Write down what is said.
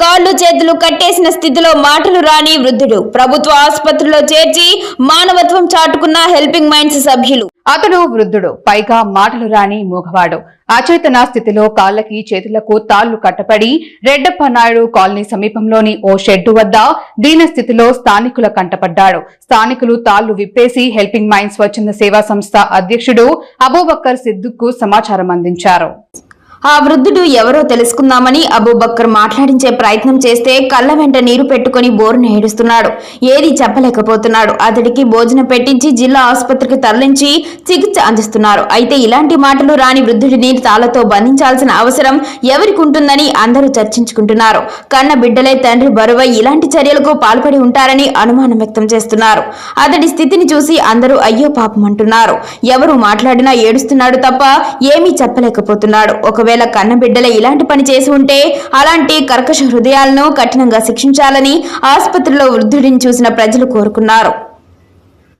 కాళ్ళు చేతులు కట్టేసిన స్థితిలో మాటలు రాని వృద్ధుడు. ప్రభుత్వ ఆసుపత్రిలో చేర్చి మానవత్వం చాటుకున్న హెల్పింగ్ మైండ్స్ సభ్యులు. అతడు వృద్ధుడు. పైగా మాటలు రాని మూగవాడు. అచేతన స్థితిలో కాళ్ళకి చేతులకు తాళ్ళు కట్టపడి రెడ్డప్ప నాయుడు కాలనీ సమీపంలోని ఓ షెడ్డు వద్ద దీన స్థితిలో స్థానికుల కంటపడ్డాడు. స్థానికులు తాళ్ళు విప్పేసి హెల్పింగ్ మైండ్స్ స్వచ్ఛంద సేవా సంస్థ అధ్యక్షుడు అబూబక్కర్ సిద్దుకు సమాచారం అందించారు. ఆ వృద్ధుడు ఎవరో తెలుసుకుందామని అబూబక్కర్ మాట్లాడించే ప్రయత్నం చేస్తే కళ్ళ వెంట నీరు పెట్టుకుని బోరును ఏడుస్తున్నాడు. ఏది చెప్పలేకపోతున్నాడు. అతడికి భోజనం పెట్టించి జిల్లా ఆసుపత్రికి తరలించి చికిత్స అందిస్తున్నారు. అయితే ఇలాంటి మాటలు రాని వృద్ధుడిని తాళతో బంధించాల్సిన అవసరం ఎవరికి ఉంటుందని అందరూ చర్చించుకుంటున్నారు. కన్న బిడ్డలే తండ్రి బరువై ఇలాంటి చర్యలకు పాల్పడి ఉంటారని అనుమానం వ్యక్తం చేస్తున్నారు. అతడి స్థితిని చూసి అందరూ అయ్యో పాపం అంటున్నారు. ఎవరు మాట్లాడినా ఏడుస్తున్నాడు తప్ప ఏమీ చెప్పలేకపోతున్నాడు. ఒకవేళ ఒకవేళ కన్నబిడ్డల ఇలాంటి పని చేసి ఉంటే అలాంటి కర్కశ హృదయాలను కఠినంగా శిక్షించాలని ఆసుపత్రిలో వృద్ధుడిని చూసిన ప్రజలు కోరుకున్నారు.